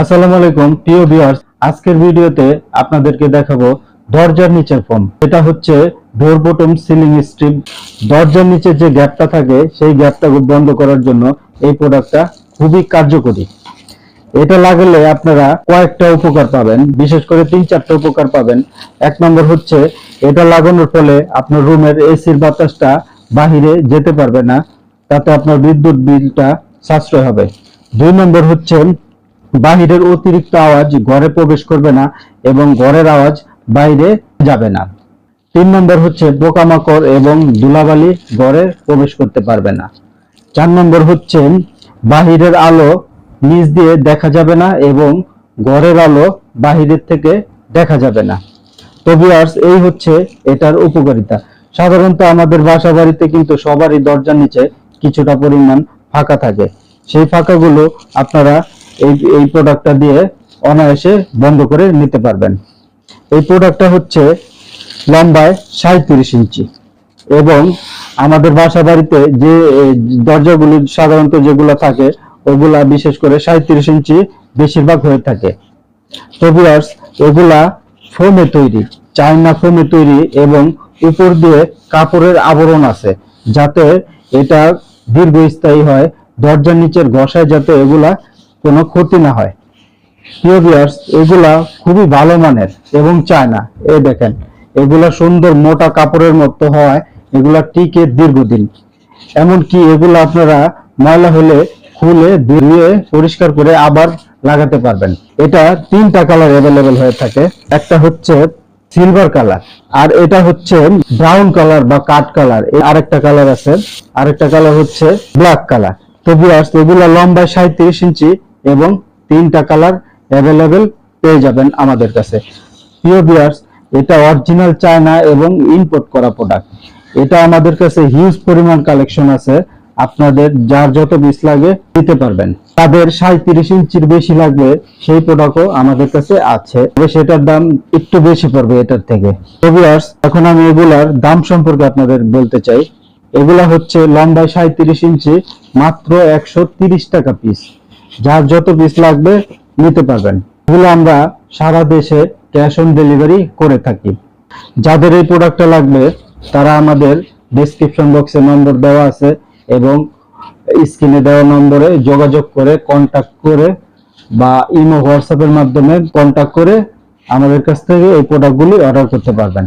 আসসালামু আলাইকুম, প্রিয় ভিউয়ার্স আজকের ভিডিওতে আপনাদেরকে দেখাবো দরজার নিচের ফোম এটা হচ্ছে ডোর বটম সিলিং স্ট্রিপ দরজার নিচে যে গ্যাপটা থাকে, সেই গ্যাপটা বন্ধ করার জন্য এই প্রোডাক্টটা খুবই কার্যকরী। এটা লাগালে আপনারা কয়েকটা উপকার পাবেন, বিশেষ করে তিন চারটা উপকার পাবেন। এক নম্বর হচ্ছে, এটা লাগানোর ফলে আপনার রুমের এসির বাতাসটা বাহিরে যেতে পারবে না, তাতে আপনার বিদ্যুৎ বিলটা সাশ্রয় হবে। দুই নম্বর হচ্ছে বাহিরের অতিরিক্ত আওয়াজ ঘরে প্রবেশ করবে না এবং ঘরের আওয়াজ বাইরে যাবে না। তিন নম্বর হচ্ছে পোকামাকড় এবং ধুলাবালি ঘরে প্রবেশ করতে পারবে না। চার নম্বর হচ্ছে বাহিরের আলো নিচ দিয়ে দেখা যাবে না এবং ঘরের আলো বাহিরের থেকে দেখা যাবে না। তো এই হচ্ছে এটার উপকারিতা। সাধারণত আমাদের বাসা বাড়িতে কিন্তু সবারই দরজার নিচে কিছুটা পরিমাণ ফাঁকা থাকে। সেই ফাঁকাগুলো আপনারা এই প্রোডাক্টটা দিয়ে অনায়াসে বন্ধ করে নিতে পারবেন। এই প্রোডাক্টটা হচ্ছে লম্বায় সাঁত্রিশ ইঞ্চি এবং আমাদের বাসা বাড়িতে যে দরজাগুলি সাধারণত যেগুলো থাকে, ওগুলা বিশেষ করে সাঁত্রিশ ইঞ্চি বেশিরভাগ হয়ে থাকে। তো ভিউয়ার্স এগুলা ফোমে তৈরি, চায়না ফোমে তৈরি এবং উপর দিয়ে কাপড়ের আবরণ আছে, যাতে এটা দীর্ঘস্থায়ী হয়, দরজার নিচের ঘষায় যাতে এগুলা কোনো ক্ষতি না হয়। প্রিয় এগুলা খুবই ভালো মানের এবং চায়না এই দেখেন, এগুলা সুন্দর মোটা কাপড়ের মতো হয়, এগুলা টিকে দীর্ঘদিন। এমনকি এগুলো আপনারা ময়লা হলে খুলে ধুয়ে পরিষ্কার করে আবার লাগাতে পারবেন। এটা তিনটা কালার অ্যাভেলেবেল হয়ে থাকে। একটা হচ্ছে সিলভার কালার আর এটা হচ্ছে ব্রাউন কালার বা কাঠ কালার আরেকটা কালার আছে, আরেকটা কালার হচ্ছে ব্ল্যাক কালার তো ভিউয়ার্স এগুলো লম্বায় সাঁত্রিশ ইঞ্চি এবং তিনটা কালার অ্যাভেলেবেল পেয়ে যাবেন আমাদের কাছে। প্রিয় ভিউয়ার্স এটা অরিজিনাল চায়না এবং ইম্পোর্ট করা প্রোডাক্ট এটা আমাদের কাছে হিউজ পরিমাণ কালেকশন আছে। আপনাদের যার যত পিস লাগে দিতে পারবেন। তাদের সাঁত্রিশ ইঞ্চির বেশি লাগবে, সেই প্রোডাক্টও আমাদের কাছে আছে। তবে সেটার দাম একটু বেশি পড়বে এটার থেকে। তো এখন আমি এগুলার দাম সম্পর্কে আপনাদের বলতে চাই। এগুলা হচ্ছে লম্বায় সাঁত্রিশ ইঞ্চি, মাত্র একশো টাকা পিস যার যত পিস লাগবে নিতে পারবেন। এগুলো আমরা সারা দেশে ক্যাশ অন ডেলিভারি করে থাকি। যাদের এই প্রোডাক্টটা লাগবে, তারা আমাদের ডেসক্রিপশন বক্সে নম্বর দেওয়া আছে এবং স্ক্রিনে দেওয়া নম্বরে যোগাযোগ করে কন্টাক্ট করে বা ইমো হোয়াটসঅ্যাপের মাধ্যমে কন্টাক্ট করে আমাদের কাছ থেকে এই প্রোডাক্টগুলি অর্ডার করতে পারবেন।